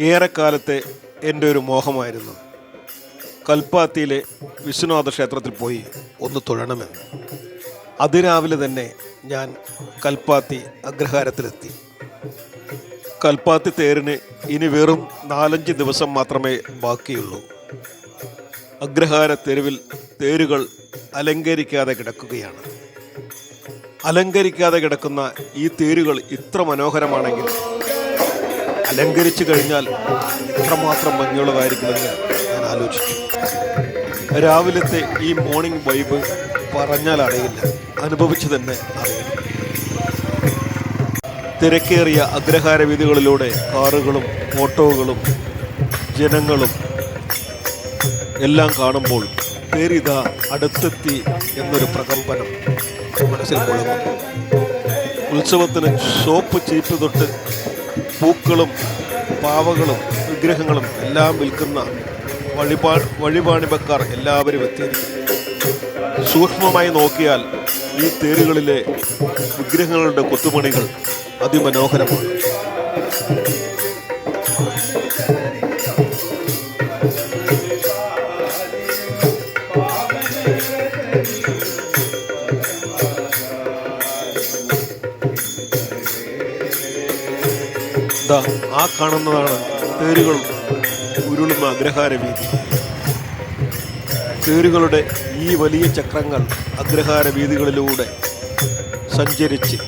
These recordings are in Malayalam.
ഏറെക്കാലത്തെ എന്റെ ഒരു മോഹമായിരുന്നു. കൽപ്പാത്തിയിലെ വിശ്വനാഥ ക്ഷേത്രത്തിൽ പോയി ഒന്ന് തൊഴണമെന്ന്. അതിരാവിലെ തന്നെ ഞാൻ കൽപ്പാത്തി അഗ്രഹാരത്തിലെത്തി. കൽപ്പാത്തി തേരിന് ഇനി വെറും നാലഞ്ച് ദിവസം മാത്രമേ ബാക്കിയുള്ളൂ. അഗ്രഹാര തെരുവിൽ തേരുകൾ അലങ്കരിക്കാതെ കിടക്കുകയാണ്. അലങ്കരിക്കാതെ കിടക്കുന്ന ഈ തേരുകൾ ഇത്ര മനോഹരമാണെങ്കിൽ അലങ്കരിച്ചു കഴിഞ്ഞാൽ എത്രമാത്രം ഭംഗിയുള്ളതായിരിക്കുമെന്ന് ഞാൻ ആലോചിച്ചു. രാവിലത്തെ ഈ മോർണിംഗ് വൈബ് പറഞ്ഞാൽ അറിയില്ല അനുഭവിച്ചു തന്നെ അറിയില്ല. തിരക്കേറിയ അഗ്രഹാര വീതികളിലൂടെ കാറുകളും ഓട്ടോകളും ജനങ്ങളും എല്ലാം കാണുമ്പോൾ പേരിതാ അടുത്തെത്തി എന്നൊരു പ്രകമ്പനം മനസ്സിൽ കൊള്ളുന്നു. ഉത്സവത്തിന് ഷോപ്പ് ചീപ്പ് തൊട്ട് പൂക്കളും പാവകളും വിഗ്രഹങ്ങളും എല്ലാം വിൽക്കുന്ന വഴിപാ വഴിപാണിമക്കാർ എല്ലാവരും എത്തിയിരിക്കും സൂക്ഷ്മമായി നോക്കിയാൽ ഈ തേരുകളിലെ വിഗ്രഹങ്ങളുടെ കൊത്തുപണികൾ അതിമനോഹരമാണ്. ദാ ആ കാണുന്നതാണ് തേരുകൾ ഉരുളുന്ന അഗ്രഹാര വീതി തേരുകളുടെ ഈ വലിയ ചക്രങ്ങൾ അഗ്രഹാര വീതികളിലൂടെ സഞ്ചരിച്ച്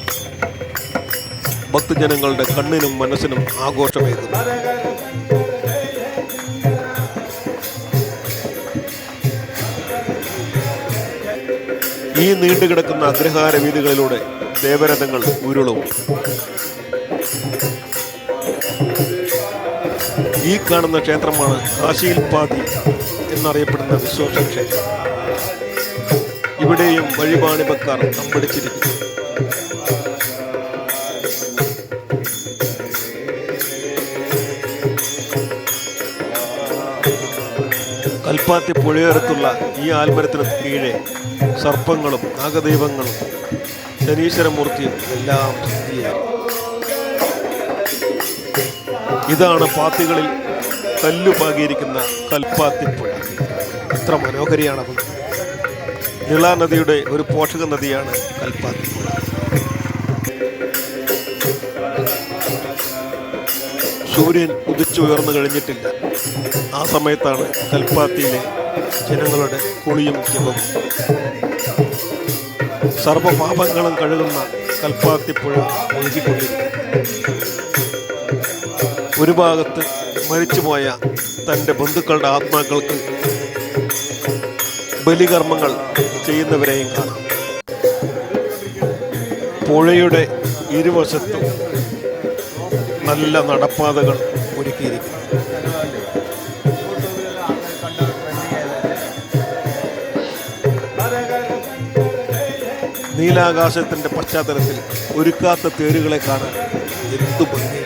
ഭക്തജനങ്ങളുടെ കണ്ണിനും മനസ്സിനും ആഘോഷമേകുന്നു. ഈ നീണ്ടുകിടക്കുന്ന അഗ്രഹാര വീതികളിലൂടെ ദേവരഥങ്ങൾ ഉരുളും. ഈ കാണുന്ന ക്ഷേത്രമാണ് കാശിയിൽ പാതി എന്നറിയപ്പെടുന്ന വിശ്വാസ ക്ഷേത്രം. ഇവിടെയും വഴിപാണിപക്കാർ അമ്പടിച്ചിരിക്കുന്നു. കൽപ്പാത്തി പുഴയോരത്തുള്ള ഈ ആൽമരത്തിന് കീഴെ സർപ്പങ്ങളും നാഗദൈവങ്ങളും ശനീശ്വരമൂർത്തിയും എല്ലാം ഇതാണ് പാത്തികളിൽ കല്ലു പാകിയിരിക്കുന്ന കൽപ്പാത്തിപ്പുഴ എത്ര മനോഹരിയാണത്. നിള നദിയുടെ ഒരു പോഷക നദിയാണ് കൽപ്പാത്തിപ്പുഴ സൂര്യൻ ഉദിച്ചുയർന്നു കഴിഞ്ഞിട്ടില്ല. ആ സമയത്താണ് കൽപ്പാത്തിയിലെ ജനങ്ങളുടെ കുളിയും ജപവും. സർവപാപങ്ങളും കഴുകുന്ന കൽപ്പാത്തിപ്പുഴ ഒഴുകിക്കൊണ്ടിരിക്കുന്നു ഒരു ഭാഗത്ത് മരിച്ചുപോയ തന്റെ ബന്ധുക്കളുടെ ആത്മാക്കൾക്ക് ബലികർമ്മങ്ങൾ ചെയ്യുന്നവരെയും കാണാം. പുഴയുടെ ഇരുവശത്തും നല്ല നടപ്പാതകൾ ഒരുക്കിയിരിക്കുന്നു. നീലാകാശത്തിന്റെ പശ്ചാത്തലത്തിൽ ഒരുക്കാത്ത തേരുകളെ കാണാൻ എന്തു ഭംഗിയാണ്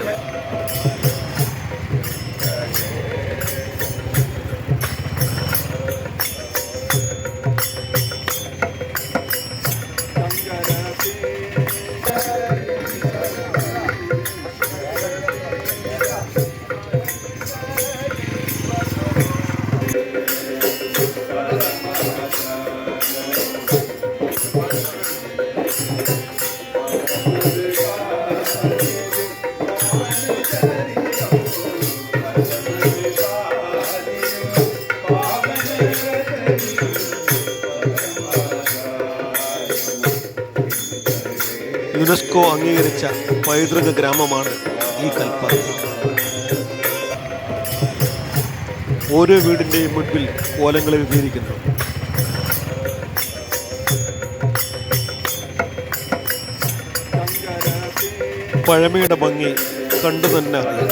യുനെസ്കോ അംഗീകരിച്ച പൈതൃക ഗ്രാമമാണ് ഈ കൽപ്പാത്തി ഓരോ വീടിന്റെയും മുൻപിൽ കോലങ്ങൾ എഴുതിയിരിക്കുന്നു പഴമയുടെ ഭംഗി കണ്ടു തന്നെ അറിയാം.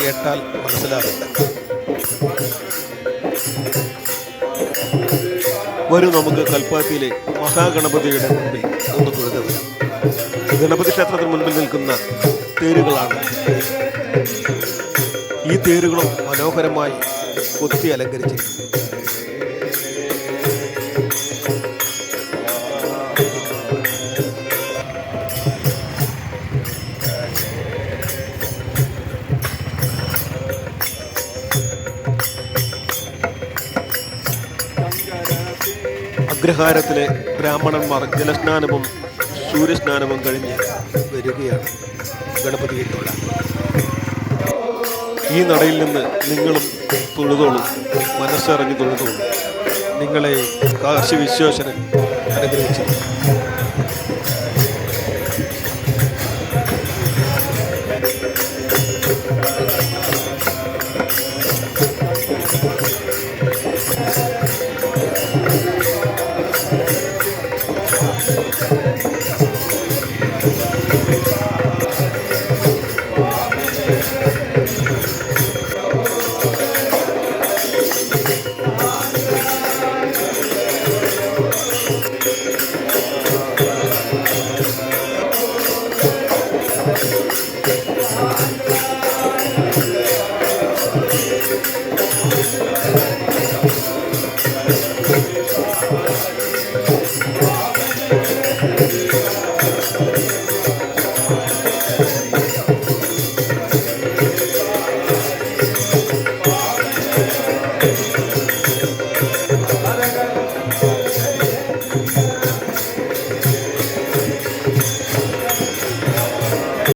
കേട്ടാൽ മനസ്സിലാകില്ല വരും നമുക്ക് കൽപ്പാത്തിയിലെ മഹാഗണപതിയുടെ മുമ്പിൽ ഒന്ന് തൊഴുതു ഗണപതി ക്ഷേത്രത്തിന് മുൻപിൽ നിൽക്കുന്ന തേരുകളാണ്. ഈ തേരുകളും മനോഹരമായി കൊത്തി അലങ്കരിച്ചു. അഗ്രഹാരത്തിലെ ബ്രാഹ്മണന്മാർ ജലസ്നാനവും സൂര്യസ്നാനവും കഴിഞ്ഞ് വരികയാണ്. ഗണപതി തൊഴാൻ ഈ നടയിൽ നിന്ന് നിങ്ങളും തൊഴുതോളും. മനസ്സറിഞ്ഞ് തൊഴുതോളും. നിങ്ങളെ കാശി വിശ്വേശ്വരൻ അനുഗ്രഹിച്ചു